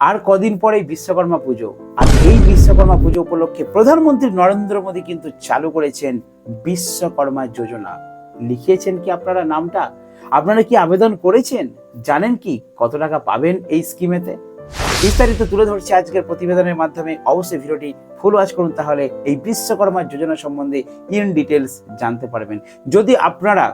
আর কদিন পরেই বিশ্বকর্মা পুজো। আর এই বিশ্বকর্মা পুজো উপলক্ষে প্রধানমন্ত্রী নরেন্দ্র মোদী কিন্তু চালু করেছেন বিশ্বকর্মা যোজনা। লিখিয়েছেন কি আপনারা নামটা? আপনারা কি আবেদন করেছেন? জানেন কি? কত টাকা পাবেন এই স্কিমেতে? বিস্তারিত তুলে ধরছি আজকের প্রতিবেদনের মাধ্যমে। অবশ্যই ভিডিওটি ফুল ওয়াচ করুন, তাহলে এই বিশ্বকর্মা যোজনা সম্বন্ধে ইন ডিটেলস জানতে পারবেন। যদি আপনারা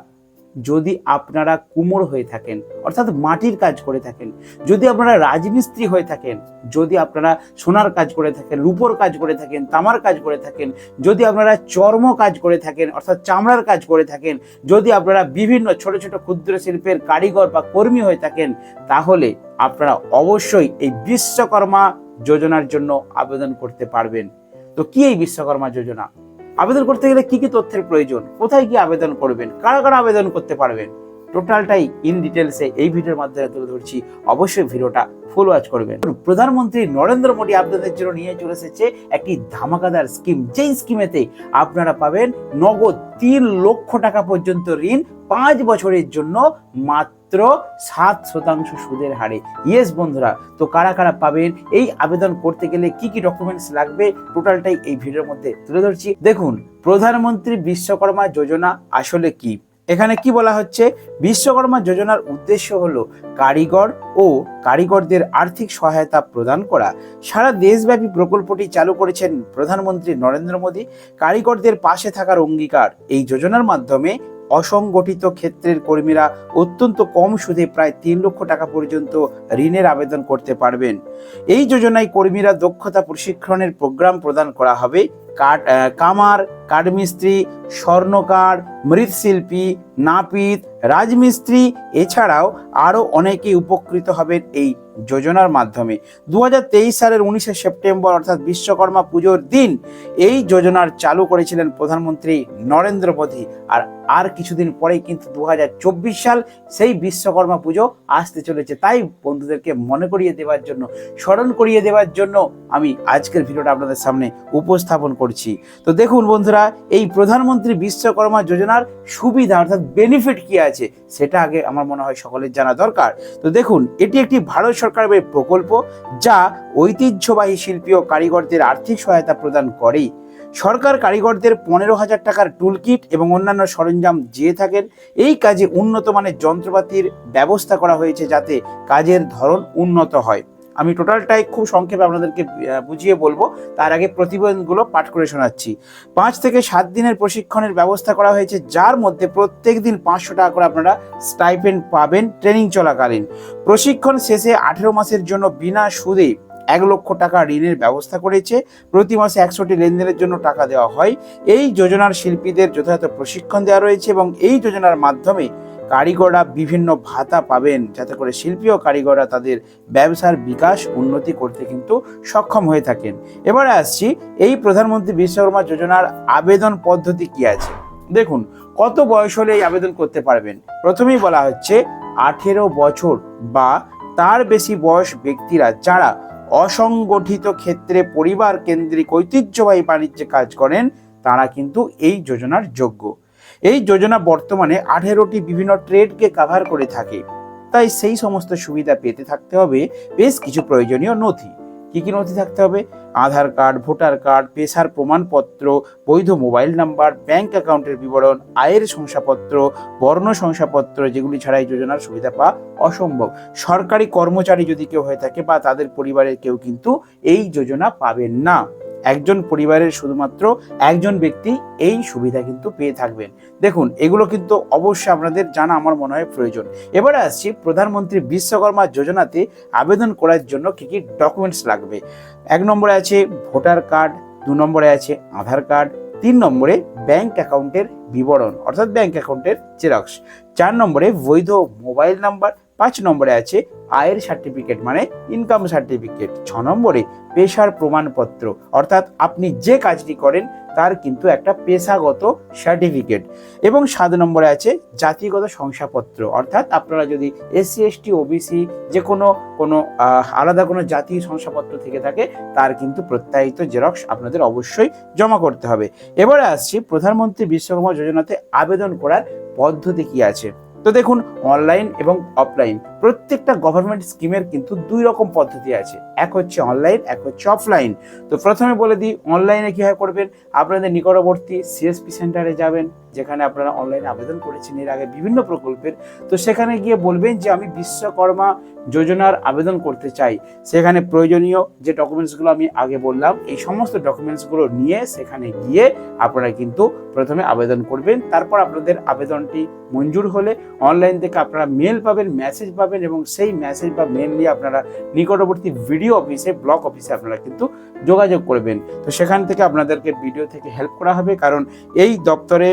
যদি আপনারা কুমোর হয়ে থাকেন, অর্থাৎ মাটির কাজ করে থাকেন, যদি আপনারা রাজমিস্ত্রি হয়ে থাকেন, যদি আপনারা সোনার কাজ করে থাকেন, রূপোর কাজ করে থাকেন, তামার কাজ করে থাকেন, যদি আপনারা চর্ম কাজ করে থাকেন, অর্থাৎ চামড়ার কাজ করে থাকেন, যদি আপনারা বিভিন্ন ছোট ছোট ক্ষুদ্র শিল্পের কারিগর বা কর্মী হয়ে থাকেন, তাহলে আপনারা অবশ্যই এই বিশ্বকর্মা যোজনার জন্য আবেদন করতে পারবেন। তো কি এই বিশ্বকর্মা যোজনা? আবেদন করতে গেলে কি কি তথ্যের প্রয়োজন? কোথায় গিয়ে আবেদন করবেন? কারা কারা আবেদন করতে পারবেন? টোটালটাই ইন ডিটেলসে এই ভিডিওর মাধ্যমে তুলে ধরছি। অবশ্যই ভিডিওটা ফুল ওয়াচ করবেন। প্রধানমন্ত্রী নরেন্দ্র মোদী আপনাদের জন্য নিয়ে চলে এসেছে একটি ধামাকাদার স্কিম যেই স্কিমেতে আপনারা পাবেন নগদ তিন লক্ষ টাকা পর্যন্ত ঋণ পাঁচ বছরের জন্য মাত্র সাত শতাংশ সুদের হারে। ইয়েস বন্ধুরা, তো কারা কারা পাবেন? এই আবেদন করতে গেলে কি কি ডকুমেন্টস লাগবে? টোটালটাই এই ভিডিওর মধ্যে তুলে ধরছি। দেখুন, প্রধানমন্ত্রী বিশ্বকর্মা যোজনা আসলে কি? এখানে কি বলা হচ্ছে? বিশ্বকর্মা যোজনার উদ্দেশ্য হলো কারিগর ও কারিগরদের আর্থিক সহায়তা প্রদান করা। সারা দেশব্যাপী প্রকল্পটি চালু করেছেন প্রধানমন্ত্রী নরেন্দ্র মোদী। কারিগরদের পাশে থাকার অঙ্গীকার এই যোজনার মাধ্যমে অসংগঠিত ক্ষেত্রের কর্মীরা অত্যন্ত কম সুদে প্রায় তিন লক্ষ টাকা পর্যন্ত ঋণের আবেদন করতে পারবেন। এই যোজনায় কর্মীরা দক্ষতা প্রশিক্ষণের প্রোগ্রাম প্রদান করা হবে। কাঠ কামার, কাঠমিস্ত্রি, স্বর্ণকার, মৃৎশিল্পী, নাপিত, রাজমিস্ত্রি, এছাড়াও আরও অনেকেই উপকৃত হবেন এই যোজনার মাধ্যমে। দু হাজার তেইশ সালের উনিশে সেপ্টেম্বর, অর্থাৎ বিশ্বকর্মা পুজোর দিন, এই যোজনার চালু করেছিলেন প্রধানমন্ত্রী নরেন্দ্র মোদী। আর আর কিছুদিন পরেই কিন্তু দু হাজার চব্বিশ সাল সেই বিশ্বকর্মা পুজো আসতে চলেছে। তাই বন্ধুদেরকে মনে করিয়ে দেওয়ার জন্য, স্মরণ করিয়ে দেওয়ার জন্য আমি আজকের ভিডিওটা আপনাদের সামনে উপস্থাপন করছি। তো দেখুন বন্ধুরা, এই প্রধানমন্ত্রী বিশ্বকর্মা যোজনার সুবিধা অর্থাৎ বেনিফিট কি আছে, সেটা আগে আমার মনে হয় সকলের জানা দরকার। তো দেখুন, এটি একটি ভারত সরকারের প্রকল্প যা ঐতিহ্যবাহী শিল্পী ও কারিগরদের আর্থিক সহায়তা প্রদান করে সরকার কারিগরদের পনেরো হাজার টাকার টুলকিট এবং অন্যান্য সরঞ্জাম দিয়ে থাকেন। এই কাজে উন্নত মানের যন্ত্রপাতির ব্যবস্থা করা হয়েছে যাতে কাজের ধরন উন্নত হয়। আমি টোটালটাই খুব সংক্ষেপে আপনাদেরকে বুঝিয়ে বলব। তার আগে প্রতিবেদনগুলো পাঠ করে শোনাচ্ছি। পাঁচ থেকে সাত দিনের প্রশিক্ষণের ব্যবস্থা করা হয়েছে, যার মধ্যে প্রত্যেক দিন পাঁচশো টাকা করে আপনারা স্টাইপেন্ড পাবেন ট্রেনিং চলাকালীন। প্রশিক্ষণ শেষে আঠেরো মাসের জন্য বিনা সুদে এক লক্ষ টাকা ঋণের ব্যবস্থা করেছে। প্রতি মাসে একশোটি লেনদেনের জন্য টাকা দেওয়া হয়। এই যোজনার শিল্পীদের যথাযথ প্রশিক্ষণ দেওয়া রয়েছে এবং এই যোজনার মাধ্যমে কারিগররা বিভিন্ন ভাতা পাবেন। যাতে করে শিল্পী ও কারিগররা তাদের ব্যবসার বিকাশ, উন্নতি করতে কিন্তু সক্ষম হয়ে থাকেন। এবারে আসছি এই প্রধানমন্ত্রী বিশ্বকর্মা যোজনার আবেদন পদ্ধতি কি আছে? দেখুন, কত বয়স হলে এই আবেদন করতে পারবেন? প্রথমেই বলা হচ্ছে আঠেরো বছর বা তার বেশি বয়স ব্যক্তিরা যারা অসংগঠিত ক্ষেত্রে পরিবার কেন্দ্রিক ঐতিহ্যবাহী বাণিজ্যে কাজ করেন, তারা কিন্তু এই যোজনার যোগ্য। এই যোজনা বর্তমানে আঠেরোটি বিভিন্ন ট্রেডকে কাভার করে থাকে। তাই সেই সমস্ত সুবিধা পেতে থাকতে হবে বেশ কিছু প্রয়োজনীয় নথি। কি কি নথি থাকতে হবে? আধার কার্ড, ভোটার কার্ড, পেশার প্রমাণপত্র, বৈধ মোবাইল নাম্বার, ব্যাংক অ্যাকাউন্টের বিবরণ, আয়ের শংসাপত্র, বর্ণ শংসাপত্র যেগুলি ছাড়া এই যোজনার সুবিধা পাওয়া অসম্ভব। সরকারি কর্মচারী যদি কেউ হয়ে থাকে বা তাদের পরিবারের কেউ কিন্তু এই যোজনা পাবেন না। একজন পরিবারের শুধুমাত্র একজন ব্যক্তি এই সুবিধা কিন্তু পেয়ে থাকবেন। দেখুন, এগুলো কিন্তু অবশ্যই আপনাদের জানা আমার মনে হয় প্রয়োজন। এবারে আসছি প্রধানমন্ত্রী বিশ্বকর্মা যোজনাতে আবেদন করার জন্য কি কি ডকুমেন্টস লাগবে? এক নম্বরে আছে ভোটার কার্ড, দু নম্বরে আছে আধার কার্ড, তিন নম্বরে ব্যাংক অ্যাকাউন্টের বিবরণ, অর্থাৎ ব্যাংক অ্যাকাউন্টের জেরক্স, চার নম্বরে বৈধ মোবাইল নাম্বার, পাঁচ নম্বরে আছে আয়ের সার্টিফিকেট মানে ইনকাম সার্টিফিকেট ছ নম্বরে পেশার প্রমাণপত্র। অর্থাৎ আপনি যে কাজটি করেন, তার কিন্তু একটা পেশাগত সার্টিফিকেট এবং সাত নম্বরে আছে জাতিগত শংসাপত্র। অর্থাৎ আপনারা যদি এসসি এসটি ওবিসি যে কোনো কোনো আলাদা কোনো জাতীয় শংসাপত্র থেকে থাকে, তার কিন্তু প্রত্যায়িত জেরক্স আপনাদের অবশ্যই জমা করতে হবে। এবারে আসছি প্রধানমন্ত্রী বিশ্বকর্মা যোজনাতে আবেদন করার পদ্ধতি কী আছে? তো দেখুন অনলাইন এবং অফলাইন প্রত্যেকটা গভর্নমেন্ট স্কিমের কিন্তু দুই রকম পদ্ধতি আছে। এক হচ্ছে অনলাইন এক হচ্ছে অফলাইন তো প্রথমে বলে দিই অনলাইনে কীভাবে করবেন? আপনাদের নিকটবর্তী সিএসপি সেন্টারে যাবেন। যেখানে আপনারা অনলাইনে আবেদন করেছেন, এর আগে বিভিন্ন প্রকল্পের। তো সেখানে গিয়ে বলবেন যে, আমি বিশ্বকর্মা যোজনার আবেদন করতে চাই। সেখানে প্রয়োজনীয় যে ডকুমেন্টসগুলো আমি আগে বললাম, এই সমস্ত ডকুমেন্টসগুলো নিয়ে সেখানে গিয়ে আপনারা কিন্তু প্রথমে আবেদন করবেন। তারপর আপনাদের আবেদনটি মঞ্জুর হলে অনলাইন থেকে আপনারা মেল পাবেন মেসেজ পাবেন এবং সেই মেসেজ বা মেল নিয়ে আপনারা নিকটবর্তী ভিডিও অফিসে ব্লক অফিসে আপনারা কিন্তু যোগাযোগ করবেন। তো সেখান থেকে আপনাদেরকে ভিডিও থেকে হেল্প করা হবে। কারণ এই দপ্তরে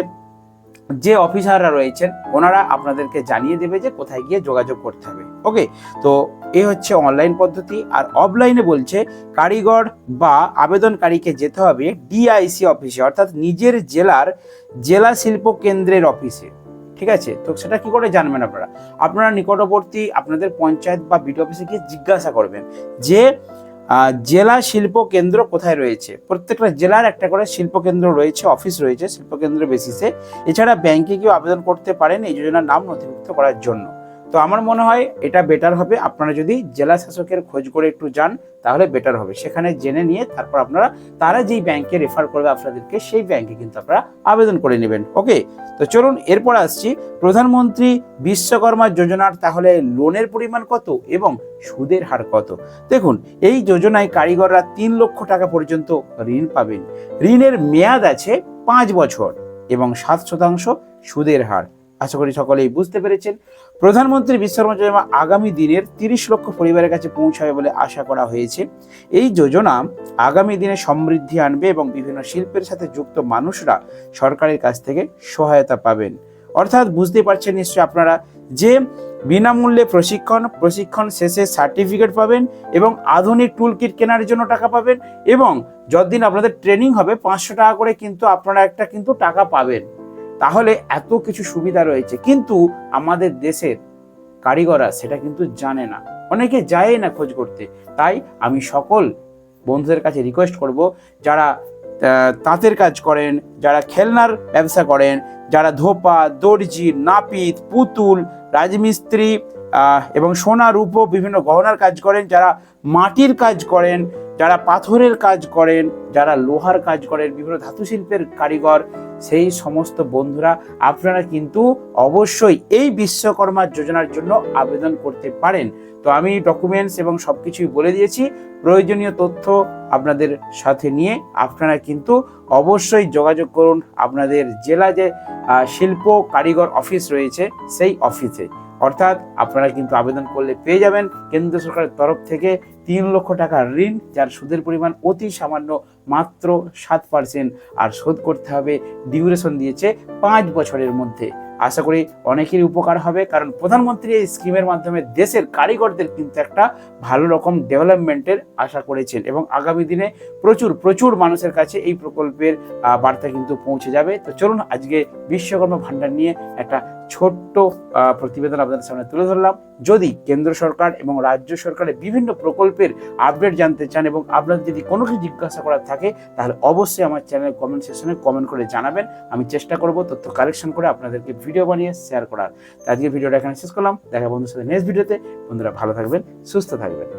যে অফিসাররা রয়েছেন, ওনারা আপনাদেরকে জানিয়ে দেবে যে কোথায় গিয়ে যোগাযোগ করতে হবে। ওকে? তো এ হচ্ছে অনলাইন পদ্ধতি, আর অফলাইনে বলছে কারিগর বা আবেদনকারীকে যেতে হবে ডিআইসি অফিসে অর্থাৎ নিজের জেলার জেলা শিল্প কেন্দ্রের অফিসে ঠিক আছে? তো সেটা কি করে জানবেন আপনারা? আপনারা নিকটবর্তী আপনাদের পঞ্চায়েত বা বিডি অফিসে গিয়ে জিজ্ঞাসা করবেন যে জেলা শিল্প কেন্দ্র কোথায় রয়েছে? প্রত্যেকটা জেলার একটা করে শিল্পকেন্দ্র রয়েছে, অফিস রয়েছে শিল্পকেন্দ্র বেসিসে এছাড়া ব্যাংকে কেউ আবেদন করতে পারেন, এই যোজনার নাম নথিভুক্ত করার জন্য। তো আমার মনে হয় এটা বেটার হবে। আপনারা যদি জেলা শাসকের খোঁজ করে একটু যান, তাহলে বেটার হবে। সেখানে জেনে নিয়ে তারপর আপনারা, তারা যেই ব্যাংকে রেফার করবে আপনাদেরকে, সেই ব্যাংকে কিন্তু আপনারা আবেদন করে নেবেন। ওকে তো চলুন, এরপর আসছি। প্রধানমন্ত্রী বিশ্বকর্মা যোজনার তাহলে লোনের পরিমাণ কত এবং সুদের হার কত? দেখুন, এই যোজনায় কারিগররা তিন লক্ষ টাকা পর্যন্ত ঋণ পাবেন। ঋণের মেয়াদ আছে পাঁচ বছর এবং সাত শতাংশ সুদের হার। আশা করি সকলেই বুঝতে পেরেছেন। প্রধানমন্ত্রী বিশ্বকর্মা যোজনা আগামী দিনের তিরিশ লক্ষ পরিবারের কাছে পৌঁছাবে বলে আশা করা হয়েছে। এই যোজনা আগামী দিনে সমৃদ্ধি আনবে এবং বিভিন্ন শিল্পের সাথে যুক্ত মানুষরা সরকারের কাছ থেকে সহায়তা পাবেন। অর্থাৎ বুঝতে পারছেন নিশ্চয়ই আপনারা যে বিনামূল্যে প্রশিক্ষণ প্রশিক্ষণ শেষে সার্টিফিকেট পাবেন এবং আধুনিক টুল কিট কেনার জন্য টাকা পাবেন এবং যতদিন আপনাদের ট্রেনিং হবে, পাঁচশো টাকা করে কিন্তু আপনারা একটা কিন্তু টাকা পাবেন। তাহলে এত কিছু সুবিধা রয়েছে। কিন্তু আমাদের দেশের কারিগররা সেটা কিন্তু জানে না। অনেকে যায় না খোঁজ করতে। তাই আমি সকল বন্ধুদের কাছে রিকোয়েস্ট করব, যারা তাঁতের কাজ করেন, যারা খেলনার ব্যবসা করেন, যারা ধোপা, দর্জি, নাপিত, পুতুল, রাজমিস্ত্রি এবং সোনা, রূপো বিভিন্ন গহনার কাজ করেন, যারা মাটির কাজ করেন, যারা পাথরের কাজ করেন, যারা লোহার কাজ করেন, বিভিন্ন ধাতু শিল্পের কারিগর, সেই সমস্ত বন্ধুরা আপনারা কিন্তু অবশ্যই এই বিশ্বকর্মা যোজনার জন্য আবেদন করতে পারেন। তো আমি ডকুমেন্টস এবং সব কিছুই বলে দিয়েছি। প্রয়োজনীয় তথ্য আপনাদের সাথে নিয়ে আপনারা কিন্তু অবশ্যই যোগাযোগ করুন। আপনাদের জেলা যে শিল্প কারিগর অফিস রয়েছে, সেই অফিসে। অর্থাৎ আপনারা কিন্তু আবেদন করলে পেয়ে যাবেন কেন্দ্র সরকারের তরফ থেকে তিন লক্ষ টাকার ঋণ, যার সুদের পরিমাণ অতি সামান্য মাত্র সাত পার্সেন্ট আর শোধ করতে হবে ডিউরেশন দিয়েছে পাঁচ বছরের মধ্যে। আশা করি অনেকেরই উপকার হবে, কারণ প্রধানমন্ত্রী এই স্কিমের মাধ্যমে দেশের কারিগরদের কিন্তু একটা ভালো রকম ডেভেলপমেন্টের আশা করেছেন এবং আগামী দিনে প্রচুর প্রচুর মানুষের কাছে এই প্রকল্পের বার্তা কিন্তু পৌঁছে যাবে। তো চলুন আজকে বিশ্বকর্মা ভান্ডার নিয়ে একটা ছোট্ট প্রতিবেদন আপনাদের সামনে তুলে ধরলাম। যদি কেন্দ্র সরকার এবং রাজ্য সরকারের বিভিন্ন প্রকল্পের আপডেট জানতে চান এবং আপনাদের যদি কোনো কিছু জিজ্ঞাসা করার থাকে, তাহলে অবশ্যই আমার চ্যানেল কমেন্ট সেকশনে কমেন্ট করে জানাবেন। আমি চেষ্টা করব তথ্য কালেকশন করে আপনাদেরকে ভিডিও বানিয়ে শেয়ার করার। আজকে ভিডিওটা এখানে শেষ করলাম। দেখা বন্ধুর সাথে নেক্সট ভিডিওতে বন্ধুরা ভালো থাকবেন, সুস্থ থাকবেন।